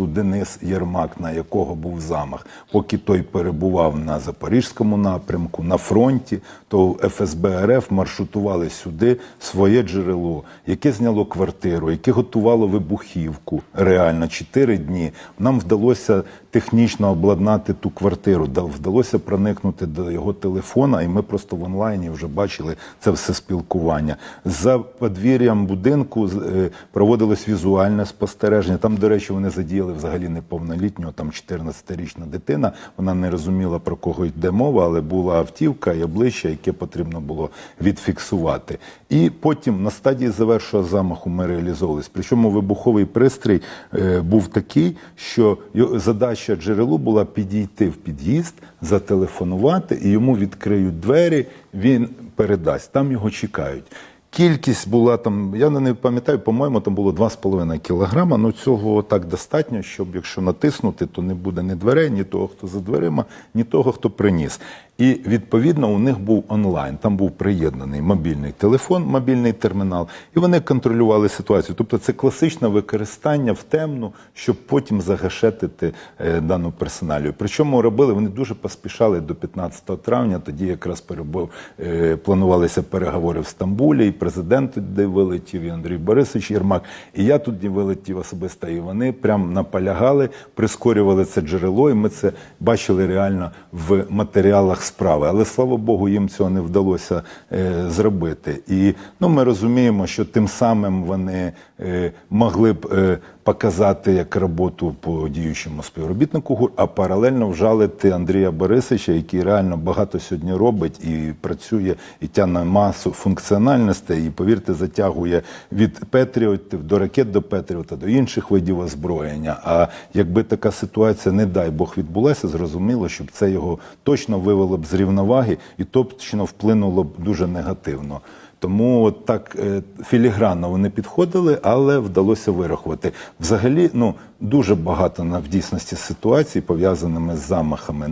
числу Денис Єрмак, на якого був замах, поки той перебував на запорізькому напрямку, на фронті, то ФСБ РФ маршрутували сюди своє джерело, яке зняло квартиру, яке готувало вибухівку. Реально чотири дні. Нам вдалося технічно обладнати ту квартиру, вдалося проникнути до його телефона, і ми просто в онлайні вже бачили це все спілкування. За подвір'ям будинку е, проводилось візуальне спостереження. Там, до речі, вони задіяли взагалі неповнолітнього, там 14-річна дитина. Вона не розуміла про кого йде мова, але була автівка і обличчя, яке потрібно було відфіксувати. І потім на стадії завершого замаху ми реалізовувались. Причому вибуховий пристрій е, був такий, що задача джерелу була підійти в під'їзд, зателефонувати, і йому відкриють двері. Він передасть. Там його чекають. Кількість була там, я не пам'ятаю, по-моєму, там було 2,5 кілограма. Ну цього так достатньо, щоб якщо натиснути, то не буде ні дверей, ні того, хто за дверима, ні того, хто приніс. І відповідно у них був онлайн. Там був приєднаний мобільний телефон, мобільний термінал, і вони контролювали ситуацію. Тобто це класичне використання в темну, щоб потім загашетити е, дану персоналію. Причому робили вони дуже поспішали до 15 травня. Тоді якраз перебув, е, планувалися переговори в Стамбулі, і президент туди вилетів, і Андрій Борисович Єрмак. І я туди вилетів особисто. І вони прям наполягали, прискорювали це джерело, і ми це бачили реально в матеріалах справи. Але слава Богу, їм цього не вдалося е, зробити. І ну, ми розуміємо, що тим самим вони е, могли б е, показати як роботу по діючому співробітнику ГУР, а паралельно вжалити Андрія Борисовича, який реально багато сьогодні робить і працює і тягне масу функціональностей, і повірте, затягує від Петріотів до ракет до Петріота, до інших видів озброєння. А якби така ситуація, не дай Бог, відбулася, зрозуміло, щоб це його точно вивело б з рівноваги і точно вплинуло б дуже негативно. Тому так е, філігранно вони підходили, але вдалося вирахувати. Взагалі, ну дуже багато на в дійсності ситуацій пов'язаними з замахами.